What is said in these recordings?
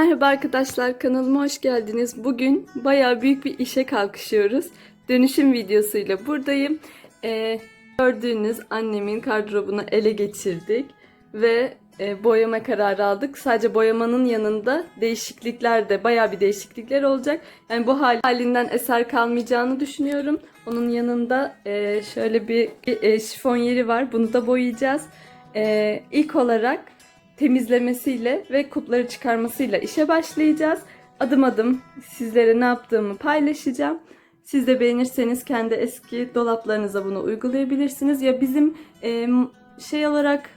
Merhaba arkadaşlar kanalıma hoş geldiniz. Bugün bayağı büyük bir işe kalkışıyoruz. Dönüşüm videosuyla buradayım. Ee, gördüğünüz annemin gardırobunu ele geçirdik ve e, boyama kararı aldık. Sadece boyamanın yanında değişiklikler de bayağı bir değişiklikler olacak. Yani bu hal- halinden eser kalmayacağını düşünüyorum. Onun yanında e, şöyle bir e, şifon yeri var. Bunu da boyayacağız. E, ilk olarak temizlemesiyle ve kupları çıkarmasıyla işe başlayacağız. Adım adım sizlere ne yaptığımı paylaşacağım. Siz de beğenirseniz kendi eski dolaplarınıza bunu uygulayabilirsiniz. Ya bizim e, şey olarak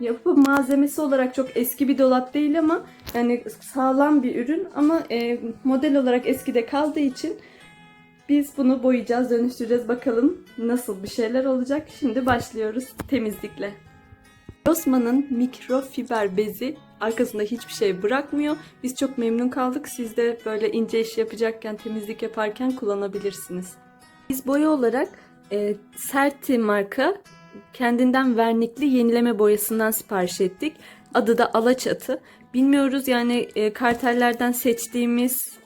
yapı malzemesi olarak çok eski bir dolap değil ama yani sağlam bir ürün ama e, model olarak eskide kaldığı için biz bunu boyayacağız, dönüştüreceğiz. Bakalım nasıl bir şeyler olacak. Şimdi başlıyoruz temizlikle. Rossmann'ın mikrofiber bezi arkasında hiçbir şey bırakmıyor. Biz çok memnun kaldık. Siz de böyle ince iş yapacakken, temizlik yaparken kullanabilirsiniz. Biz boya olarak e, Serti marka kendinden vernikli yenileme boyasından sipariş ettik. Adı da Alaçatı. Bilmiyoruz yani e, kartellerden seçtiğimiz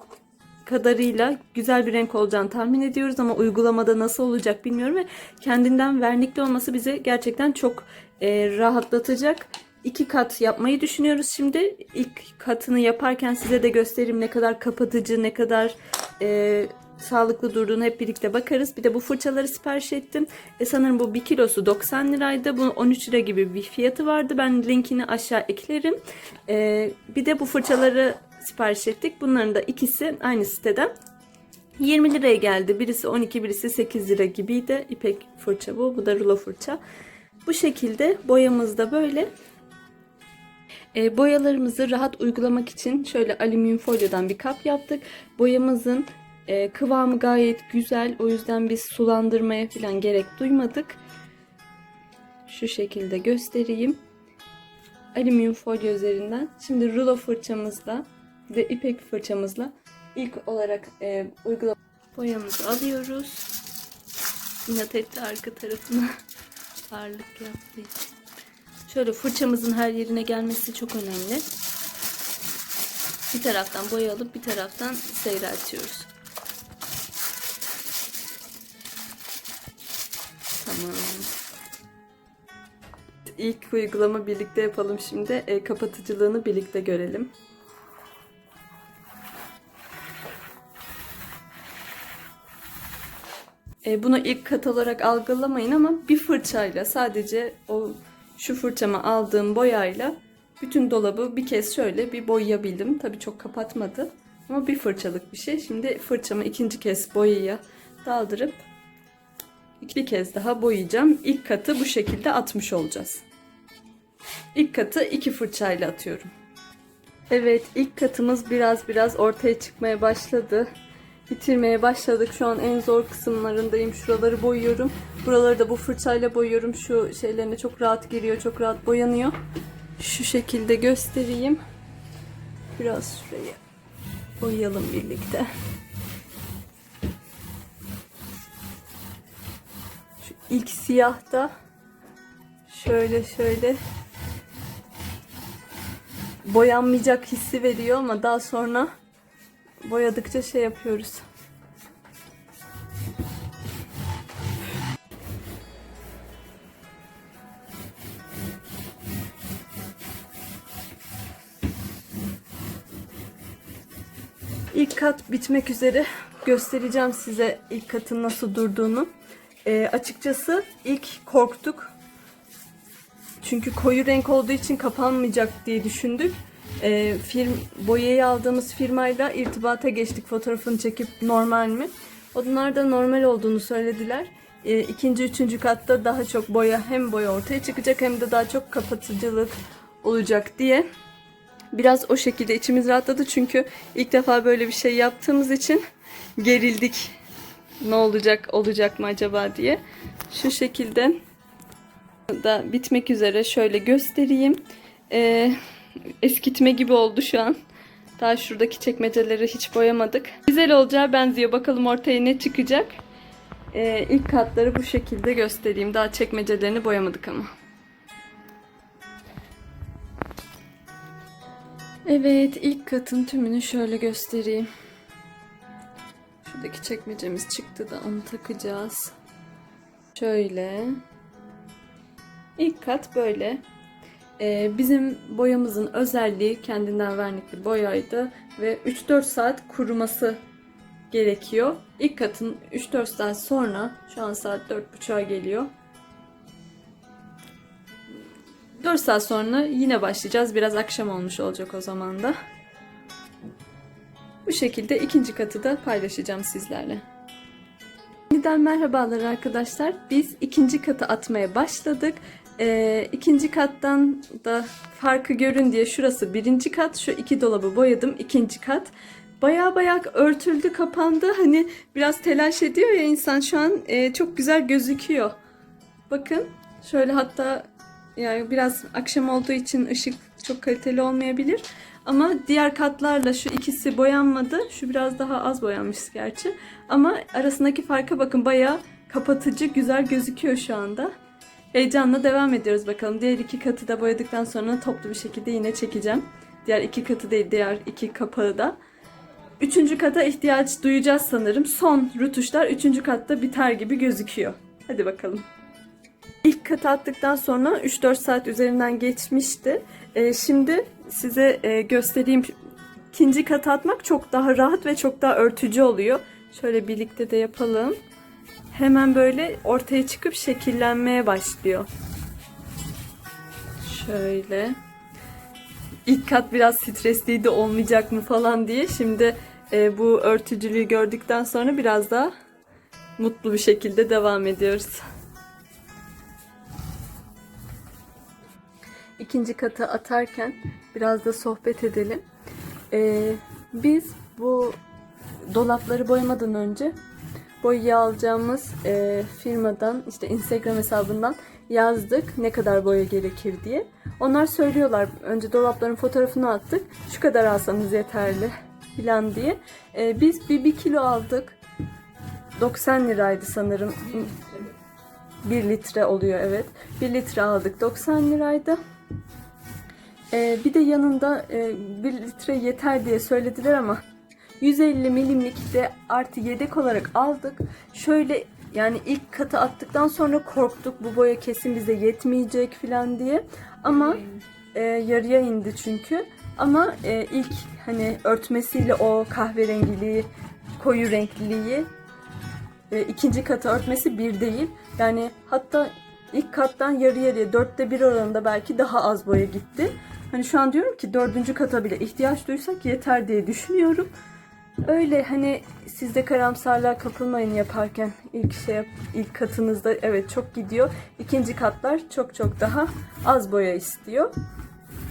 kadarıyla güzel bir renk olacağını tahmin ediyoruz ama uygulamada nasıl olacak bilmiyorum ve kendinden vernikli olması bize gerçekten çok e, rahatlatacak. İki kat yapmayı düşünüyoruz şimdi. İlk katını yaparken size de göstereyim ne kadar kapatıcı, ne kadar e, sağlıklı durduğunu hep birlikte bakarız. Bir de bu fırçaları sipariş ettim. E, sanırım bu 1 kilosu 90 liraydı. Bunun 13 lira gibi bir fiyatı vardı. Ben linkini aşağı eklerim. E, bir de bu fırçaları sipariş ettik. Bunların da ikisi aynı siteden. 20 liraya geldi. Birisi 12, birisi 8 lira gibiydi. İpek fırça bu. Bu da rulo fırça. Bu şekilde boyamız da böyle. E, boyalarımızı rahat uygulamak için şöyle alüminyum folyodan bir kap yaptık. Boyamızın e, kıvamı gayet güzel. O yüzden biz sulandırmaya falan gerek duymadık. Şu şekilde göstereyim. Alüminyum folyo üzerinden. Şimdi rulo fırçamızla ve ipek fırçamızla ilk olarak e, uygulama boyamızı alıyoruz. İnat etti arka tarafına ağırlık yaptığı. Şöyle fırçamızın her yerine gelmesi çok önemli. Bir taraftan boya alıp bir taraftan seyreltiyoruz. Tamam. İlk uygulama birlikte yapalım şimdi. E, kapatıcılığını birlikte görelim. E, bunu ilk kat olarak algılamayın ama bir fırçayla sadece o şu fırçama aldığım boyayla bütün dolabı bir kez şöyle bir boyayabildim. Tabii çok kapatmadı ama bir fırçalık bir şey. Şimdi fırçamı ikinci kez boyaya daldırıp bir kez daha boyayacağım. İlk katı bu şekilde atmış olacağız. İlk katı iki fırçayla atıyorum. Evet ilk katımız biraz biraz ortaya çıkmaya başladı bitirmeye başladık. Şu an en zor kısımlarındayım. Şuraları boyuyorum. Buraları da bu fırçayla boyuyorum. Şu şeylerine çok rahat giriyor. Çok rahat boyanıyor. Şu şekilde göstereyim. Biraz şurayı boyayalım birlikte. Şu ilk siyahta şöyle şöyle boyanmayacak hissi veriyor ama daha sonra boyadıkça şey yapıyoruz. İlk kat bitmek üzere. Göstereceğim size ilk katın nasıl durduğunu. Ee, açıkçası ilk korktuk. Çünkü koyu renk olduğu için kapanmayacak diye düşündük e, firm, boyayı aldığımız firmayla irtibata geçtik fotoğrafını çekip normal mi? Onlar da normal olduğunu söylediler. E, ikinci, üçüncü katta daha çok boya hem boya ortaya çıkacak hem de daha çok kapatıcılık olacak diye. Biraz o şekilde içimiz rahatladı çünkü ilk defa böyle bir şey yaptığımız için gerildik. Ne olacak, olacak mı acaba diye. Şu şekilde da bitmek üzere şöyle göstereyim. Eee eskitme gibi oldu şu an. Daha şuradaki çekmeceleri hiç boyamadık. Güzel olacağı benziyor. Bakalım ortaya ne çıkacak. Ee, ilk katları bu şekilde göstereyim. Daha çekmecelerini boyamadık ama. Evet, ilk katın tümünü şöyle göstereyim. Şuradaki çekmecemiz çıktı da onu takacağız. Şöyle. İlk kat böyle. Ee, bizim boyamızın özelliği kendinden vernikli boyaydı ve 3-4 saat kuruması gerekiyor. İlk katın 3-4 saat sonra şu an saat 4.30'a geliyor. 4 saat sonra yine başlayacağız. Biraz akşam olmuş olacak o zaman da. Bu şekilde ikinci katı da paylaşacağım sizlerle. Yeniden merhabalar arkadaşlar. Biz ikinci katı atmaya başladık. Ee, ikinci kattan da farkı görün diye şurası birinci kat. Şu iki dolabı boyadım. ikinci kat. Baya baya örtüldü, kapandı. Hani biraz telaş ediyor ya insan şu an e, çok güzel gözüküyor. Bakın şöyle hatta yani biraz akşam olduğu için ışık çok kaliteli olmayabilir. Ama diğer katlarla şu ikisi boyanmadı. Şu biraz daha az boyanmış gerçi. Ama arasındaki farka bakın bayağı kapatıcı güzel gözüküyor şu anda. Heyecanla devam ediyoruz bakalım. Diğer iki katı da boyadıktan sonra toplu bir şekilde yine çekeceğim. Diğer iki katı değil diğer iki kapağı da. Üçüncü kata ihtiyaç duyacağız sanırım. Son rutuşlar üçüncü katta biter gibi gözüküyor. Hadi bakalım. İlk katı attıktan sonra 3-4 saat üzerinden geçmişti. Ee, şimdi size e, göstereyim. İkinci katı atmak çok daha rahat ve çok daha örtücü oluyor. Şöyle birlikte de yapalım. Hemen böyle ortaya çıkıp şekillenmeye başlıyor. Şöyle. İlk kat biraz stresliydi olmayacak mı falan diye. Şimdi e, bu örtücülüğü gördükten sonra biraz daha mutlu bir şekilde devam ediyoruz. ikinci kata atarken biraz da sohbet edelim. Ee, biz bu dolapları boyamadan önce boya alacağımız e, firmadan işte Instagram hesabından yazdık ne kadar boya gerekir diye. Onlar söylüyorlar önce dolapların fotoğrafını attık şu kadar alsanız yeterli falan diye. Ee, biz bir, bir kilo aldık 90 liraydı sanırım 1 litre oluyor evet 1 litre aldık 90 liraydı. Ee, bir de yanında e, 1 litre yeter diye söylediler ama 150 milimlik de artı yedek olarak aldık. Şöyle yani ilk katı attıktan sonra korktuk bu boya kesin bize yetmeyecek falan diye. Ama e, yarıya indi çünkü. Ama e, ilk hani örtmesiyle o kahverengiliği, koyu renkliliği e, ikinci katı örtmesi bir değil. Yani hatta ilk kattan yarı yarıya dörtte bir oranında belki daha az boya gitti. Hani şu an diyorum ki dördüncü kata bile ihtiyaç duysak yeter diye düşünüyorum. Öyle hani siz de karamsarlığa kapılmayın yaparken ilk şey ilk katınızda evet çok gidiyor. İkinci katlar çok çok daha az boya istiyor.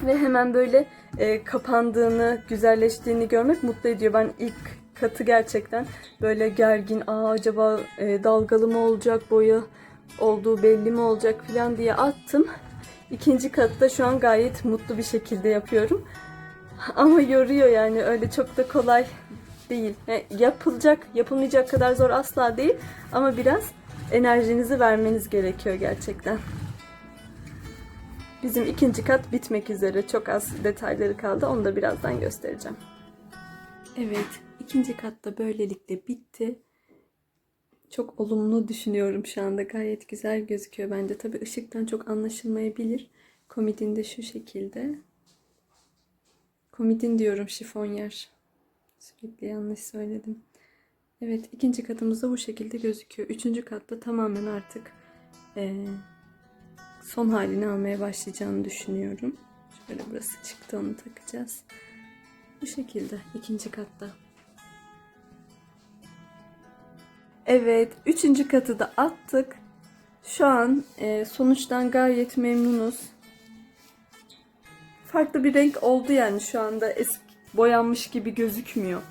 Ve hemen böyle e, kapandığını, güzelleştiğini görmek mutlu ediyor. Ben ilk katı gerçekten böyle gergin, aa acaba e, dalgalı mı olacak boya olduğu belli mi olacak falan diye attım. İkinci katta şu an gayet mutlu bir şekilde yapıyorum. Ama yoruyor yani öyle çok da kolay değil. Yani yapılacak, yapılmayacak kadar zor asla değil. Ama biraz enerjinizi vermeniz gerekiyor gerçekten. Bizim ikinci kat bitmek üzere. Çok az detayları kaldı. Onu da birazdan göstereceğim. Evet, ikinci kat da böylelikle bitti. Çok olumlu düşünüyorum şu anda. Gayet güzel gözüküyor bence. Tabii ışıktan çok anlaşılmayabilir. Komodin de şu şekilde. Komodin diyorum şifonyer. Sürekli yanlış söyledim. Evet ikinci katımız da bu şekilde gözüküyor. Üçüncü katta tamamen artık eee, son halini almaya başlayacağını düşünüyorum. Şöyle burası çıktı onu takacağız. Bu şekilde ikinci katta. Evet, üçüncü katı da attık. Şu an e, sonuçtan gayet memnunuz. Farklı bir renk oldu yani şu anda eski boyanmış gibi gözükmüyor.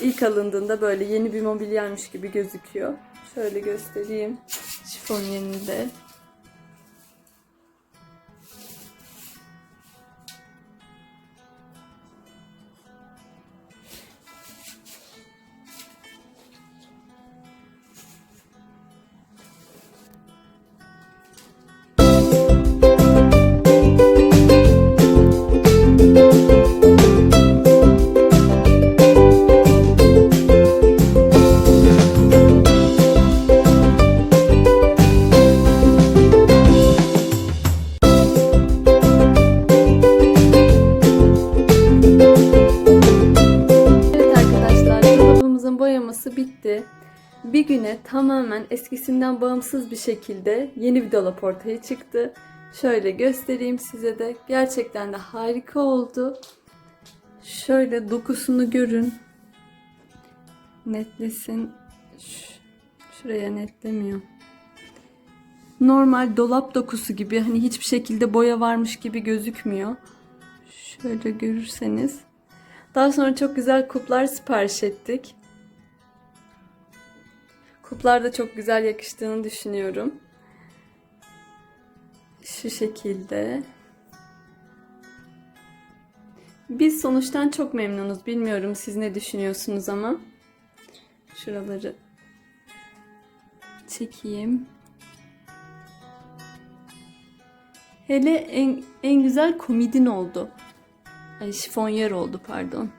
İlk alındığında böyle yeni bir mobilyaymış gibi gözüküyor. Şöyle göstereyim. Şifon yerinde. Bir güne tamamen eskisinden bağımsız bir şekilde yeni bir dolap ortaya çıktı. Şöyle göstereyim size de. Gerçekten de harika oldu. Şöyle dokusunu görün. Netlesin. Şuraya netlemiyor. Normal dolap dokusu gibi hani hiçbir şekilde boya varmış gibi gözükmüyor. Şöyle görürseniz. Daha sonra çok güzel kuplar sipariş ettik. Kuplar da çok güzel yakıştığını düşünüyorum. Şu şekilde. Biz sonuçtan çok memnunuz. Bilmiyorum siz ne düşünüyorsunuz ama. Şuraları çekeyim. Hele en, en güzel komidin oldu. Ay şifonyer oldu pardon.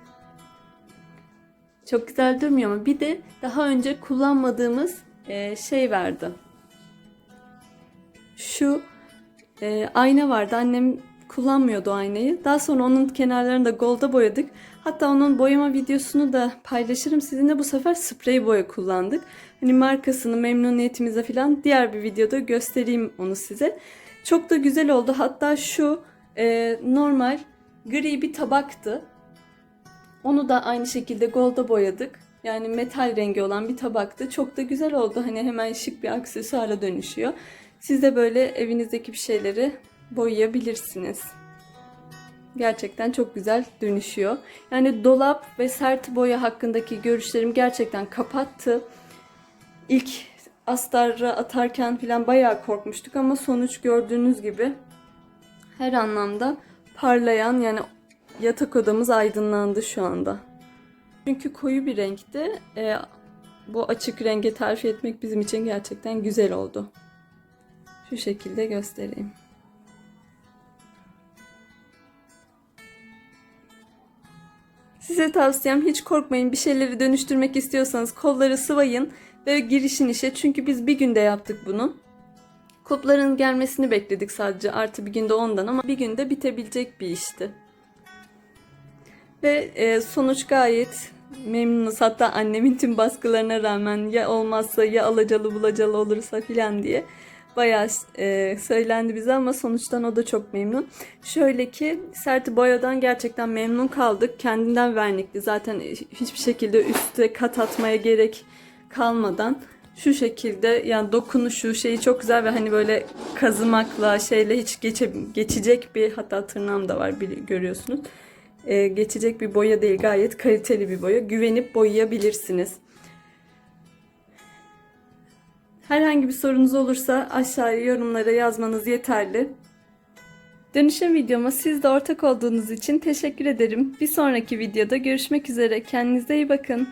Çok güzel durmuyor ama bir de daha önce kullanmadığımız e, şey vardı. Şu e, ayna vardı. Annem kullanmıyordu aynayı. Daha sonra onun kenarlarını da golda boyadık. Hatta onun boyama videosunu da paylaşırım sizinle. Bu sefer sprey boya kullandık. Hani markasını memnuniyetimize falan diğer bir videoda göstereyim onu size. Çok da güzel oldu. Hatta şu e, normal gri bir tabaktı. Onu da aynı şekilde golda boyadık. Yani metal rengi olan bir tabaktı. Çok da güzel oldu. Hani hemen şık bir aksesuara dönüşüyor. Siz de böyle evinizdeki bir şeyleri boyayabilirsiniz. Gerçekten çok güzel dönüşüyor. Yani dolap ve sert boya hakkındaki görüşlerim gerçekten kapattı. İlk astarı atarken falan bayağı korkmuştuk ama sonuç gördüğünüz gibi her anlamda parlayan yani yatak odamız aydınlandı şu anda. Çünkü koyu bir renkti. Ee, bu açık renge terfi etmek bizim için gerçekten güzel oldu. Şu şekilde göstereyim. Size tavsiyem hiç korkmayın. Bir şeyleri dönüştürmek istiyorsanız kolları sıvayın ve girişin işe. Çünkü biz bir günde yaptık bunu. Kulpların gelmesini bekledik sadece. Artı bir günde ondan ama bir günde bitebilecek bir işti. Ve e, sonuç gayet memnunuz. Hatta annemin tüm baskılarına rağmen ya olmazsa ya alacalı bulacalı olursa filan diye bayağı e, söylendi bize ama sonuçtan o da çok memnun. Şöyle ki sert boyadan gerçekten memnun kaldık. Kendinden vernikli. Zaten hiçbir şekilde üste kat atmaya gerek kalmadan şu şekilde yani dokunuşu şeyi çok güzel ve hani böyle kazımakla şeyle hiç geçe, geçecek bir hatta tırnağım da var görüyorsunuz. Ee, geçecek bir boya değil gayet kaliteli bir boya. Güvenip boyayabilirsiniz. Herhangi bir sorunuz olursa aşağıya yorumlara yazmanız yeterli. Dönüşüm videoma siz de ortak olduğunuz için teşekkür ederim. Bir sonraki videoda görüşmek üzere. Kendinize iyi bakın.